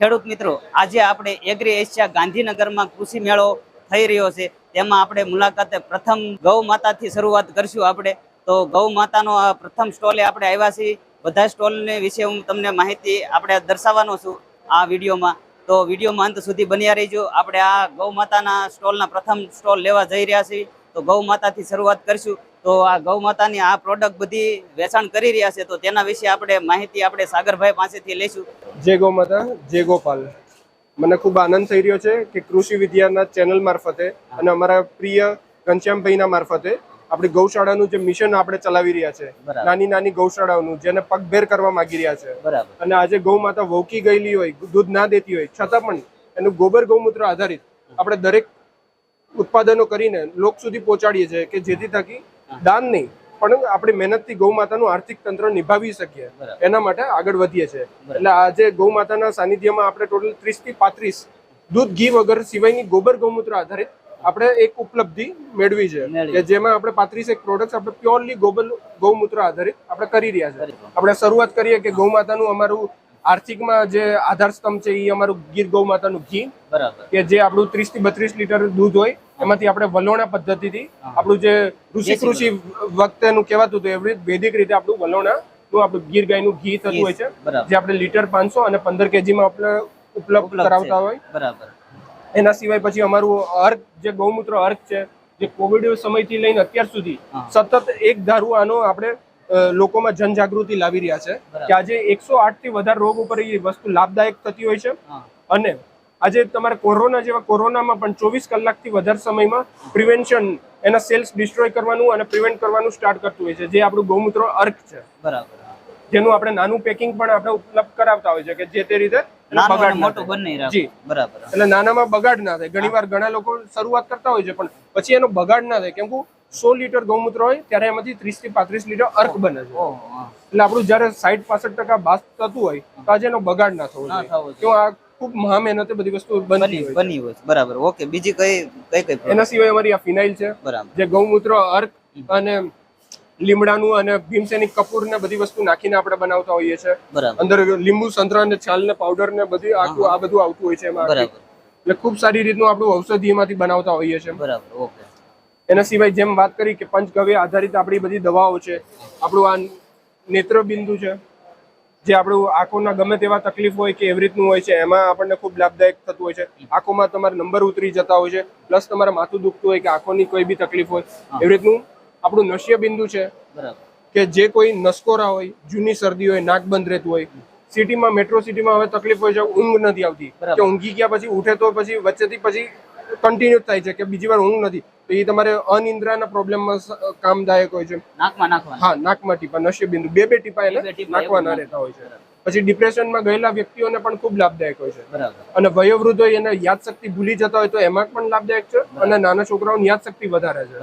ખેડૂત મિત્રો, આજે આપણે એગ્રી એશિયા ગાંધીનગરમાં કૃષિ મેળો થઈ રહ્યો છે. તેમાં આપણે મુલાકાતે પ્રથમ ગૌ માતાથી શરૂઆત કરશું આપણે. તો ગૌ માતાનો આ પ્રથમ સ્ટોલે આપણે આવ્યા છીએ. બધા સ્ટોલને વિશે હું તમને માહિતી આપણે દર્શાવવાનો છું આ વિડીયોમાં. તો વિડીયોમાં અંત સુધી બન્યા રહીજો. આપણે આ ગૌ માતાના સ્ટોલના પ્રથમ સ્ટોલ લેવા જઈ રહ્યા છીએ. તો ગૌ માતાથી શરૂઆત કરશું. તો આ ગૌ માતાની આ પ્રોડક્ટ બધી વેચાણ કરી રહ્યા છે તો તેના વિશે આપણે માહિતી આપણે સાગરભાઈ પાસેથી લઈશું. જય ગૌ માતા જય ગોપાલ. મને ખૂબ આનંદ થઈ રહ્યો છે કે કૃષિ વિદ્યાના ચેનલ મારફતે અને અમારા પ્રિય ઘનશ્યામભાઈના મારફતે આપણે ગૌશાળાનું જે મિશન આપણે ચલાવી રહ્યા છે નાની નાની ગૌશાળાઓનું જેને પગભેર કરવા માંગી રહ્યા છે. અને આજે ગૌ માતા વોકી ગયેલી હોય દૂધ ના દેતી હોય છતાં પણ એનું ગોબર ગૌમૂત્ર આધારિત આપણે દરેક ઉત્પાદનો કરીને લોક સુધી પહોંચાડીએ છીએ કે જેથી થકી દાન. નહીં પણ આપણે મહેનતથી ગૌ માતાનું આર્થિક તંત્ર નિભાવી શકીએ. એના માટે આગળ વધીએ છીએ. એટલે આજે ગૌ માતાના સાનિધ્યમાં આપણે ટોટલ ત્રીસથી પાંત્રીસ દૂધ ઘી વગર સિવાયની ગોબર ગૌમૂત્ર આધારિત આપણે એક ઉપલબ્ધિ મેળવી છે. કે જેમાં આપણે પાંત્રીસ એક પ્રોડક્ટ આપણે પ્યોરલી ગોબર ગૌમૂત્ર આધારિત આપણે કરી રહ્યા છે. આપણે શરૂઆત કરીએ કે ગૌ માતાનું અમારું આર્થિકમાં જે આધાર સ્તંભ છે એ અમારું ગીર ગૌ માતાનું ઘી બરાબર. કે જે આપણું ત્રીસથી બત્રીસ લીટર દૂધ હોય એમાંથી આપણે વલોણા પદ્ધતિથી આપણું જે ઋષિ કૃષિ વખતેનું કહેવાતું હતું એવી વૈદિક રીતે આપણું વલોણા નું આપણું ગીર ગાયનું ઘી થતું હોય છે જે આપણે લીટર પાંચસો અને પંદર કેજીમાં આપણે ઉપલબ્ધ કરાવતા હોય. બરાબર. એના સિવાય પછી અમારું અર્ક જે ગૌમૂત્ર અર્ક છે જે કોવિડ સમયથી લઈને અત્યાર સુધી સતત એક ધારું આનો આપણે લોકોમાં જનજાગૃતિ લાવી રહ્યા છે કે આજે એકસો થી વધારે રોગ ઉપર એ વસ્તુ લાભદાયક થતી હોય છે. અને આજે તમારે કોરોના જેવા કોરોનામાં પણ ચોવીસ કલાકથી વધારે સમયમાં પ્રિવેન્શન એના સેલ્સ ડિસ્ટ્રોય કરવાનું અને પ્રિવેન્ટ કરવાનું સ્ટાર્ટ કરતું હોય છે જે આપણું ગૌમૂત્ર અર્ક છે. બરાબર જેનું આપણે નાનું પેકિંગ પણ આપણે ઉપલબ્ધ કરાવતા હોય છે કે જે તે રીતે બગાડ મોટું બંને જી. બરાબર એટલે નાનામાં બગાડ ના થાય. ઘણીવાર ઘણા લોકો શરૂઆત કરતા હોય છે પણ પછી એનો બગાડ ના થાય. કેમ કે સો લીટર ગૌમૂત્ર હોય ત્યારે એમાંથી ત્રીસથી પાંત્રીસ લીટર અર્ક બને છે. એટલે આપણું જયારે સાઈઠ પાસઠ ટકા બાસ થતું હોય તો આજે એનો બગાડ ના થવો જોઈએ. આ ખૂબ મહા મહેનતે બધી વસ્તુ બની બની હોય બરાબર. ઓકે બીજી કઈ કઈ કઈ એના સિવાય અમારી આ ફિનાઇલ છે બરાબર. જે ગૌમૂત્ર અર્ક અને લીમડાનું અને ભીમસેની કપૂર ને બધી વસ્તુ નાખીને આપણે બનાવતા હોઈએ છીએ બરાબર. અંદર લીંબુ સંતરા ને છાલ ને પાવડર ને બધી આખું આ બધું આવતું હોય છે એમાં. એટલે ખૂબ સારી રીતનું આપણું ઔષધિમાંથી બનાવતા હોઈએ છીએ બરાબર. ઓકે. એના સિવાય જેમ વાત કરી કે પંચગવ્ય આધારિત આપણી બધી દવાઓ છે આપણું આ નેત્રબિંદુ છે જે આપણું આંખોના ગમે તેવા તકલીફ હોય કે એવી રીતનું હોય છે એમાં આપણને ખૂબ લાભદાયક થતું હોય છે. આંખોમાં તમારે નંબર ઉતરી જતા હોય છે પ્લસ તમારે માથું દુખતું હોય કે આંખોની કોઈ બી તકલીફ હોય એવી રીતનું આપણું નશ્ય બિંદુ છે કે જે કોઈ નસકોરા હોય જૂની શરદી હોય નાક બંધ રહેતું હોય સિટીમાં મેટ્રો સિટીમાં હવે તકલીફ હોય છે ઊંઘ નથી આવતી. કે ઊંઘી ગયા પછી ઉઠે તો પછી વચ્ચેથી પછી કન્ટિન્યુ થાય છે કે બીજી વાર ઊંઘ નથી. તો એ તમારે અનિંદ્રાના પ્રોબ્લેમમાં કામદાયક હોય છે. નાકમાં નાખવાનું. હા નાકમાં ટીપા નશ્ય બિંદુ. બે બે ટીપા એને નાખવાના રહેતા હોય છે. પછી ડિપ્રેશનમાં ગયેલા વ્યક્તિઓને પણ ખૂબ લાભદાયક હોય છે. અને વયોવૃદ્ધ હોય એને યાદશક્તિ ભૂલી જતા હોય તો એમાં પણ લાભદાયક છે અને નાના છોકરાઓની યાદશક્તિ વધારે છે.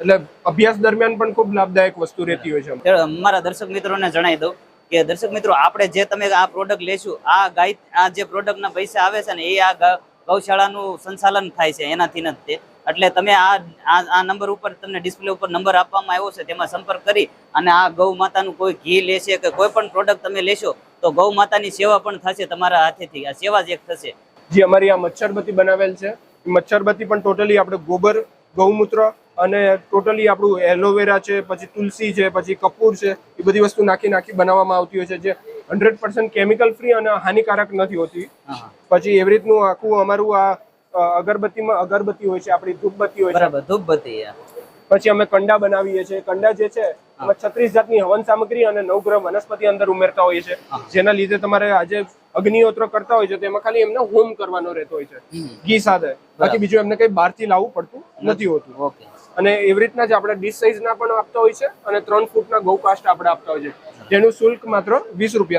એટલે અભ્યાસ દરમિયાન પણ ખૂબ લાભદાયક વસ્તુ રહેતી હોય છે. મારા અમારા દર્શક મિત્રોને જણાવી દઉં કે દર્શક મિત્રો આપણે જે તમે આ પ્રોડક્ટ લેશું આ ગાય આ જે પ્રોડક્ટના પૈસા આવે છે ને એ આ ગૌશાળાનું સંચાલન થાય છે એનાથી જ તે. એટલે તમે આ આ નંબર ઉપર તમને ડિસ્પ્લે ઉપર નંબર આપવામાં આવ્યો છે, તેમાં સંપર્ક કરી અને આ ગૌ માતાનું કોઈ ઘી લેશે કે કોઈ પણ પ્રોડક્ટ તમે લેશો, તો ગૌ માતાની સેવા પણ થશે તમારા હાથેથી. આ સેવા જ એક થશે. જે અમારી આ મચ્છરબત્તી બનાવેલ છે મચ્છરબત્તી પણ ટોટલી આપણે ગોબર, ગૌમૂત્ર અને ટોટલી આપણું એલોવેરા છે, પછી તુલસી છે, પછી કપૂર છે, એ બધી વસ્તુ નાખી નાખી બનાવવામાં આવતી હોય છે, જે હંડ્રેડ પર્સન્ટ કેમિકલ ફ્રી અને હાનિકારક નથી હોતી. પછી એવી રીતનું આખું અમારું આ અગરબત્તીમાં અગરબત્તી હોય છે આપણી ધૂપબત્તી હોય છે. ધૂપબત્તી પછી અમે કંડા બનાવીએ છીએ. કંડા જે છે એમાં છત્રીસ જાતની હવન સામગ્રી અને નવગ્રહ વનસ્પતિ અંદર ઉમેરતા હોઈએ છે જેના લીધે તમારે આજે અગ્નિહોત્ર કરતા હોય છે તો એમાં ખાલી એમને હોમ કરવાનો રહેતો હોય છે. ઘી સાથે. બાકી બીજું એમને કઈ બહારથી લાવવું પડતું નથી હોતું. ઓકે. અને એવી રીતના જ આપણે ડીશ સાઇઝના પણ આપતા હોય છે અને ત્રણ ફૂટના ગૌ કાસ્ટ આપણે આપતા હોય છે. જેનું શુલ્ક માત્ર વીસ રૂપિયા